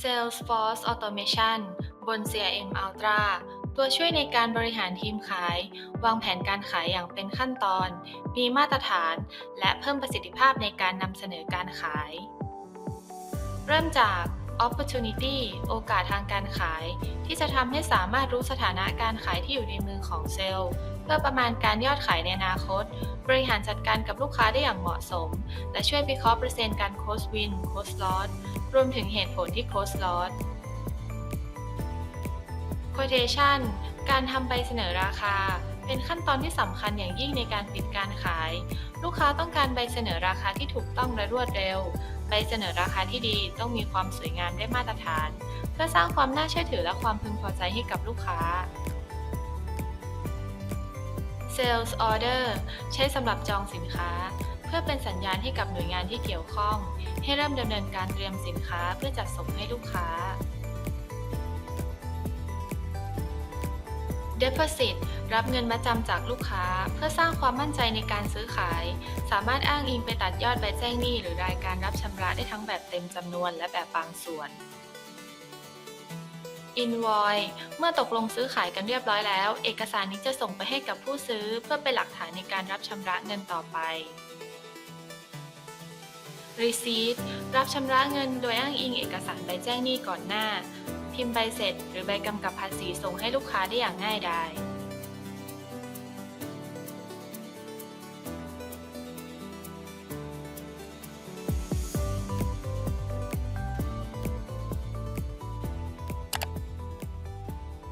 Salesforce Automation บน CRM Ultra ตัวช่วยในการบริหารทีมขาย วางแผนการขายอย่างเป็นขั้นตอน มีมาตรฐาน และเพิ่มประสิทธิภาพในการนำเสนอการขาย เริ่มจาก Opportunity โอกาสทางการขาย ที่จะทำให้สามารถรู้สถานะการขายที่อยู่ในมือของเซลล์ พื่อประมาณการยอดขายในอนาคต บริหารจัดการกับลูกค้าได้อย่างเหมาะสม และช่วยวิเคราะห์เปอร์เซ็นต์การ Cost Win Cost Loss รวมถึงเหตุผลที่ Cost Loss Quotation การทำใบเสนอราคา เป็นขั้นตอนที่สำคัญอย่างยิ่งในการปิดการขาย ลูกค้าต้องการใบเสนอราคาที่ถูกต้องและรวดเร็ว ใบเสนอราคาที่ดีต้องมีความสวยงามได้มาตรฐาน เพื่อสร้างความน่าเชื่อถือและความพึงพอใจให้กับลูกค้า Sales Order ใช้สำหรับจองสินค้า เพื่อเป็นสัญญาณให้กับหน่วยงานที่เกี่ยวข้อง ให้เริ่มดำเนินการเตรียมสินค้าเพื่อจัดส่งให้ลูกค้า Deposit รับเงินมาจำจากลูกค้า เพื่อสร้างความมั่นใจในการซื้อขาย สามารถอ้างอิงไปตัดยอดใบแจ้งหนี้หรือรายการรับชำระได้ทั้งแบบเต็มจำนวนและแบบบางส่วน Invoice เมื่อตกลงซื้อขายกันเรียบร้อยแล้ว เอกสารนี้จะส่งไปให้กับผู้ซื้อเพื่อเป็นหลักฐานในการรับชำระเงินต่อไป Receipt รับชำระเงินโดยอ้างอิงเอกสารใบแจ้งหนี้ก่อนหน้า พิมพ์ใบเสร็จ หรือใบกำกับภาษีส่งให้ลูกค้าได้อย่างง่ายดาย